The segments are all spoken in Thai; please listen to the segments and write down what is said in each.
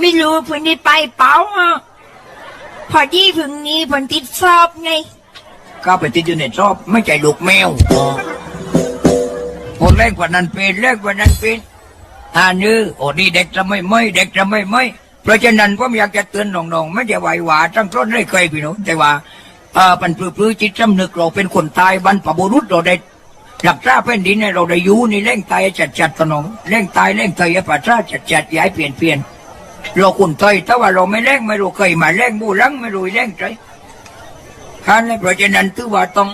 ไม่รู้เพิ่นได้ไปเปล่าอะพอดีเพึ่งนี้เพิ่นติดสอบไง ก็ไปติดอยู่ในชอบไม่ใจลูกแมวโอ้แรงกว่านั้นเป็นแรงกว่านั้นเป็นอ่านื้อโอ้นี่เด็กจะไม่ไม่เด็กจะไม่ไม่เพราะฉะนั้นผมอยากจะเตือนน้องๆไม่จะไหวหวาจังต้นได้เคยพี่น้องแต่ว่าเอ่อปันปลื้อจิตสำนึกเราเป็นคนตายบรรพบุรุษเราได้หลักษาแผ่นดินเนี่ยเราได้อยู่นี่เร่งตายจัดจัดตนองเร่งตายเร่งตายปัสสาจัดจัดย้ายเปลี่ยนเปลี่ยน เราคนไทยถ้าว่าเราไม่เร่งไม่รู้เคยมาเร่งบูรังไม่รู้เร่งใจท่านเลยเพราะฉะนั้นถือว่าต้อง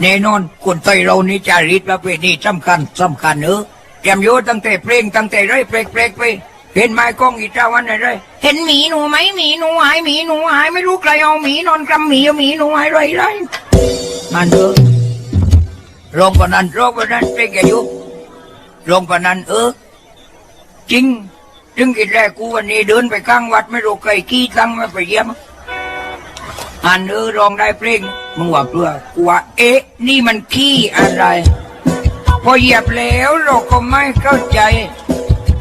แน่นอนคนไทยเรานี่จารีตประเพณีสำคัญสำคัญเออแกมโยตั้งแต่เพลงตั้งแต่ไรเพลงเพลงไปเห็นไม้กล้องอีเจ้าวันไหนไรเห็นหมีหนูไหมหมีหนูหายหมีหนูหายไม่รู้ใครเอาหมีนอนกำหมีเอาหมีหนูหายไรไรมันเออลงปนันลงปนันเพลงแกยุลงปนันเออจริง ถึงกิดแรกกูวันนี้เดินไปข้างวัดไม่รู้ใครกี้ตั้งมาไปเยี่ยมอันเออรองได้เพลงมึงว่าเพื่อกูว่าเอ๊ะ นี่มันขี้อะไร พอเหยียบแล้วเราก็ไม่เข้าใจ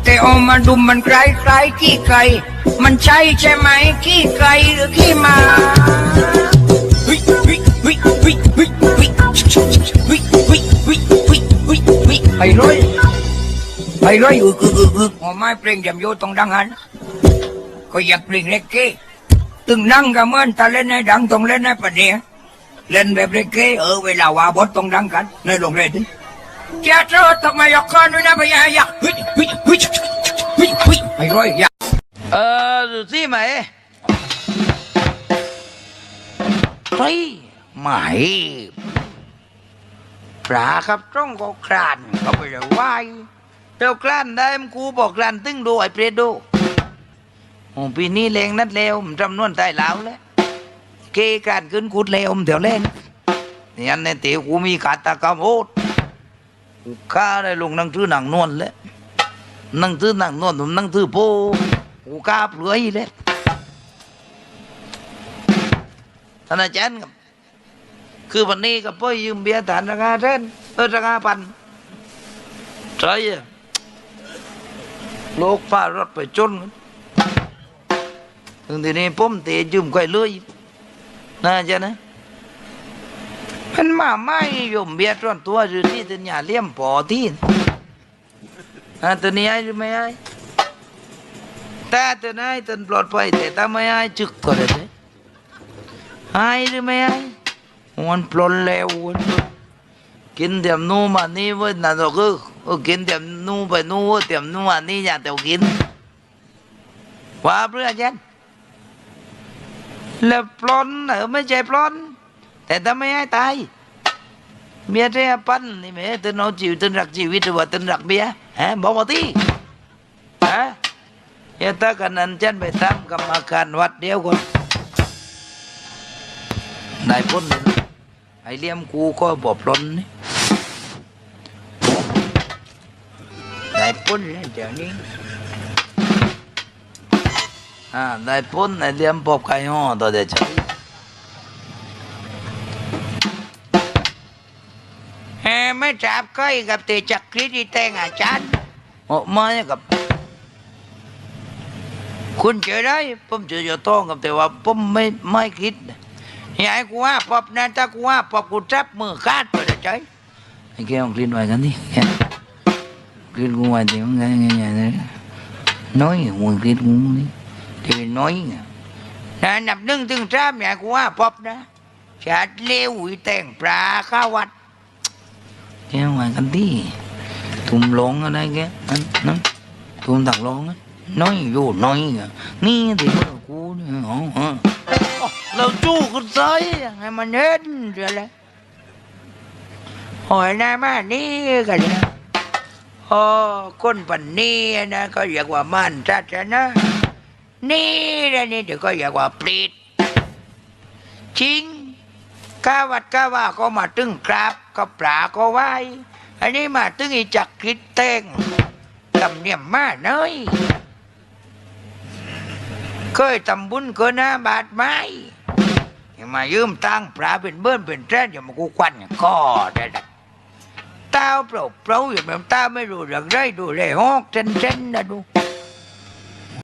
แต่เอามาดุมมันคล้ายคลขี้ไก่มันใช่ใช่ไหมขี้ไก่หรือขี้มาไปเลย ไปเลยอึกอึกอึกอึกหัวไม้เพลงจำโยต้องดังหันก็อยากเพลงเล็กเก้ตึงนั่งก็เหมือนถ้าเล่นให้ดังต้องเล่นให้ประเดี๋ยวเล่นแบบเล็กเก้เออเวลาว่าบทต้องดังกันในโรงเรียนดิจะเจอทำไมยกกันด้วยนะพยายามวิวิวิวิวิไปร้อยอยาเออดูสิไหมเฮ้ยไหมปลาครับต้องก็คลานก็ไปเลยว่าย เจ้าคลานได้มนกูบอกคลานตึ้งดูไอ้เปรตดูโอ้ปีนี้แรงนัดเลวมันจำนวนตายแล้วแล้วเกการขึ้นกุดเลวมันเดี๋ยวเล่นนี่อันในเตียกูมีกาตากรรมโอดกูฆ่าได้ลงนั่งทื่อหนังนวลแล้วนั่งตื้อนังนวดผมนั่งตื้อโพกูกล้าเปลือยเลยท่านอาจารย์ครับคือวันนี้กับพ่อยืมเบียร์ฐานราคาเท่นเออราคาพันใช่อะ โลกฟ้ารถไปจนถึงทีนี้ผมเตะยืมก่อยเลยน่าจะนะมันมาไม่ยมเบียร์ส่วนตัวหรือที่ตัญญาเลี่ยมปอที่อ่าตัวนี้ไอ้รือไม่ไอ้แต่ตัวนี้ตัวปลอดภัยแต่ถ้าไม่ไอ้จึกก็เลยไอ้หรือไม่ไอ้มันปลดแล้วกินเดี๋ยวนู้มานี่เว้ยน่าจะคือ เออกินเดี๋ยวนู้นไปนู้นเว้ยเดี๋ยวนู้นมานี่อย่าเดี๋ยวกินว่าเพื่อนยันแล้วปล้นเออไม่ใช่ปล้น แต่ถ้าไม่ให้ตายเมียเรียปั้นนี่แม่ตึนเอาชีวิตตึนรักชีวิตหรือว่าตึนรักเมียฮะบอกมาที่ฮะเฮ้ยถ้ากันนั้นฉันไปทำกรรมการวัดเดียวก่อนได้พ้นเลไอเลี้ยมกูก็บอบล้นนี่ ได้พ้นแล้วเดี๋ยวนี้อ่าได้พ้นไอ้เลี้ยมปอบไก่ห่อตัวเดียวจะแหมไม่จับก้อยกับเตจักรีที่แต่งอาจารย์โอ้ไม่กับคุณเจอได้ผมเจออยู่ต้องกับแต่ว่าผมไม่ไม่คิดนะยายกูว่าปอบนะถ้ากูว่าปอบกูจับมือขาดไปเลยใจไอ้แกเอากลิ่นไว้กันดิ kiết của ngoài thì không nghe nhà này nói quần kiết của thì nói nè nằm đứng từng tráp nhà của pop đó chặt leo ủy tèn pra khá vặt cái ngoài cánh tí tùm lộn ở đây kia nó tùm thằng lộn ấy nói vô nói nghe thì cô hả lâu chú con giới ngày mà hết rồi là hồi nay mà đi cả đi อ๋อคนปันนี้นะก็อย่ยกว่ามันจัดนะ นี่นะนี่เดี๋ยวก็อย่ยกว่าปลีดจริงก้าวัดก้าว่าก็มาตึงกราบก็ปลาก็ไหวอันนี้มาตึงอีจักคิดเต้งทำเนียมมาเนยเคยทำบุญก็นะบาดไม้มายืมตังปลาเป็นเบิ้นเป็นแจ้นอย่ามากูควันก็ได้ เต้าเปล่าเปล่าอย่ามาเต้าไม่รู้เรื่องไรดูเลยฮอกเซนเซนนะดู